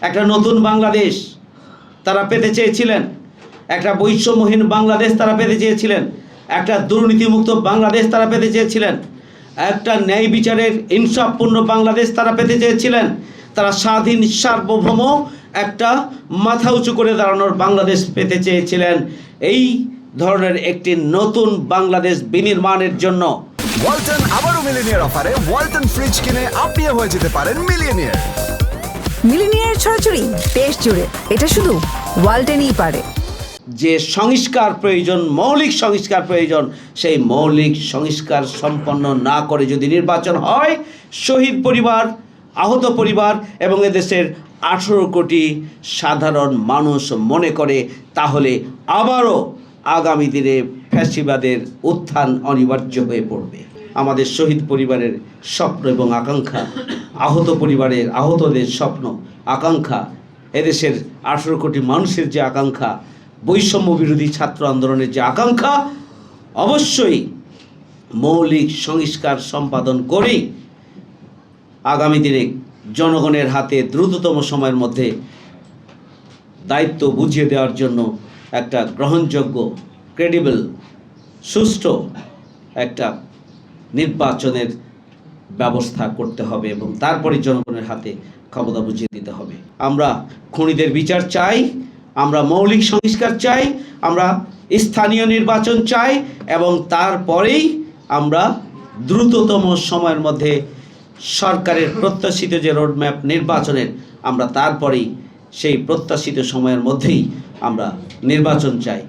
একটা নতুন বাংলাদেশ তারা পেতে চেয়েছিলেন। একটা বৈষম্যহীন বাংলাদেশ তারা পেতে চেয়েছিলেন। একটা দুর্নীতিমুক্ত বাংলাদেশ তারা পেতে চেয়েছিলেন। একটা ন্যায় বিচারের ইনসাফপূর্ণ বাংলাদেশ তারা পেতে চেয়েছিলেন। তারা স্বাধীন, সার্বভৌম একটা মাথা উঁচু করে দাঁড়ানোর বাংলাদেশ পেতে চেয়েছিলেন। এই ধরনের একটি নতুন বাংলাদেশ বিনির্মাণের জন্য। ওয়ালটন আবারও মিলিনিয়ার অফারে ওয়ালটন ফ্রিজ কিনে আপনিও হয়ে যেতে পারেন মিলিয়নিয়ার। মিলিনিয়ার ছড়াছড়ি দেশ জুড়ে। এটা শুধু ওয়ালটেনই পারে। যে সংস্কার প্রয়োজন, মৌলিক সংস্কার প্রয়োজন, সেই মৌলিক সংস্কার সম্পন্ন না করে যদি নির্বাচন হয়, শহীদ পরিবার, আহত পরিবার এবং এদেশের আঠেরো কোটি সাধারণ মানুষ মনে করে, তাহলে আবারও আগামী দিনে ফ্যাসিবাদের উত্থান অনিবার্য হয়ে পড়বে। আমাদের শহীদ পরিবারের স্বপ্ন এবং আকাঙ্ক্ষা আহত পরিবারের, আহতদের স্বপ্ন, আকাঙ্ক্ষা, এদেশের আঠেরো কোটি মানুষের যে আকাঙ্ক্ষা, বৈষম্য বিরোধী ছাত্র আন্দোলনের যে আকাঙ্ক্ষা, অবশ্যই মৌলিক সংস্কার সম্পাদন করেই আগামী দিনে জনগণের হাতে দ্রুততম সময়ের মধ্যে দায়িত্ব বুঝিয়ে দেওয়ার জন্য একটা গ্রহণযোগ্য ক্রেডিবল সুষ্ঠু একটা নির্বাচনের ব্যবস্থা করতে হবে এবং তারপরে জনগণের হাতে ক্ষমতা বুঝিয়ে দিতে হবে। আমরা খুনিদের বিচার চাই, আমরা মৌলিক সংস্কার চাই, আমরা স্থানীয় নির্বাচন চাই এবং তারপরেই আমরা দ্রুততম সময়ের মধ্যে সরকারের প্রত্যাশিত যে রোডম্যাপ নির্বাচনের, আমরা তারপরেই সেই প্রত্যাশিত সময়ের মধ্যেই আমরা নির্বাচন চাই।